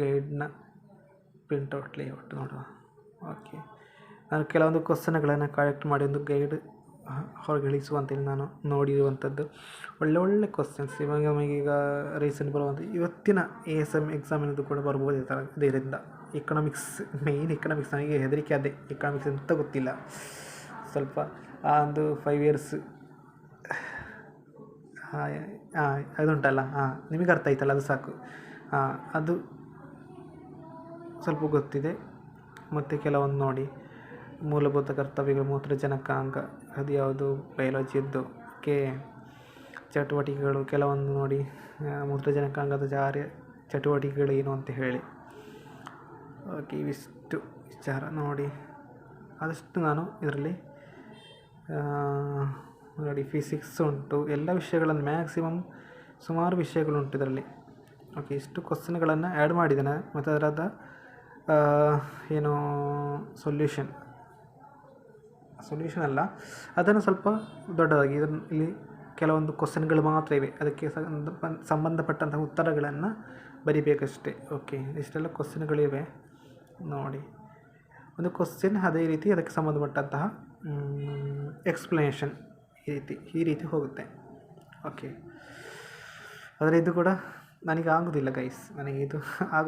ಗೈಡ್ನ printout layout ನೋಡುವ. Okay ನಾನು ಕೆಲವೊಂದು ಕ್ವಶನ್ಗಳನ್ನು ಕಲೆಕ್ಟ್ ಮಾಡಿ ಒಂದು ಗೈಡ್ ಹೊರಗಿಳಿಸುವಂತೇಳಿ ನಾನು ನೋಡಿರುವಂಥದ್ದು ಒಳ್ಳೆ ಒಳ್ಳೆ ಕ್ವಶನ್ಸ್ ಇವಾಗ ನಮಗೀಗ ರೀಸೆಂಟ್ ಬರುವಂಥ ಇವತ್ತಿನ ಎ ಎಸ್ ಎಂ ಎಕ್ಸಾಮಿನದು ಕೂಡ ಬರ್ಬೋದು ಥರ ಇದರಿಂದ. ಎಕನಾಮಿಕ್ಸ್ ಮೇಯ್ನ್ ಎಕನಾಮಿಕ್ಸ್ ನನಗೆ ಹೆದರಿಕೆ ಅದೇ. ಎಕನಾಮಿಕ್ಸ್ ಅಂತ ಗೊತ್ತಿಲ್ಲ. ಸ್ವಲ್ಪ ಆ ಒಂದು ಫೈವ್ ಇಯರ್ಸ್ ಹಾಂ ಹಾಂ ಅದುಂಟಲ್ಲ ಹಾಂ ನಿಮಗೆ ಅರ್ಥ ಆಯ್ತಲ್ಲ, ಅದು ಸಾಕು. ಹಾಂ ಅದು ಸ್ವಲ್ಪ ಗೊತ್ತಿದೆ, ಮತ್ತು ಕೆಲವೊಂದು ನೋಡಿ. ಮೂಲಭೂತ ಕರ್ತವ್ಯಗಳು ಮೂತ್ರಜನಕಾಂಗ ಅದು ಯಾವುದು? ಬಯಾಲಜಿಯದ್ದು ಕೆ. ಚಟುವಟಿಕೆಗಳು, ಕೆಲವೊಂದು ನೋಡಿ. ಮೂತ್ರಜನಕಾಂಗದ ಜಾರಿ ಚಟುವಟಿಕೆಗಳು ಏನು ಅಂತ ಹೇಳಿ. ಓಕೆ, ಇವಿಷ್ಟು ವಿಚಾರ ನೋಡಿ. ಆದಷ್ಟು ನಾನು ಇದರಲ್ಲಿ ನೋಡಿ ಫಿಸಿಕ್ಸ್ ಉಂಟು. ಎಲ್ಲ ವಿಷಯಗಳನ್ನು ಮ್ಯಾಕ್ಸಿಮಮ್ ಸುಮಾರು ವಿಷಯಗಳುಂಟು ಇದರಲ್ಲಿ. ಓಕೆ, ಇಷ್ಟು ಕ್ವಶನ್ಗಳನ್ನು ಆ್ಯಡ್ ಮಾಡಿದ್ದೇನೆ. ಮತ್ತು ಅದರದ ಏನು ಸೊಲ್ಯೂಷನ್ ಸೊಲ್ಯೂಷನ್ ಅಲ್ಲ. ಅದನ್ನು ಸ್ವಲ್ಪ ದೊಡ್ಡದಾಗಿ, ಇದನ್ನು ಇಲ್ಲಿ ಕೆಲವೊಂದು ಕ್ವಶನ್ಗಳು ಮಾತ್ರ ಇವೆ. ಅದಕ್ಕೆ ಸಂಬಂಧಪಟ್ಟಂಥ ಉತ್ತರಗಳನ್ನು ಬರಿಬೇಕಷ್ಟೇ. ಓಕೆ ಇಷ್ಟೆಲ್ಲ ಕ್ವಶನ್ಗಳಿವೆ ನೋಡಿ. ಒಂದು ಕ್ವಶನ್ ಅದೇ ರೀತಿ ಅದಕ್ಕೆ ಸಂಬಂಧಪಟ್ಟಂತಹ ಎಕ್ಸ್ಪ್ಲನೇಷನ್ ಈ ರೀತಿ ಈ ರೀತಿ ಹೋಗುತ್ತೆ. ಓಕೆ ಆದರೆ ಇದು ಕೂಡ ನನಗೆ ಆಗೋದಿಲ್ಲ ಗೈಸ್ ನನಗೆ ಇದು ಆಗ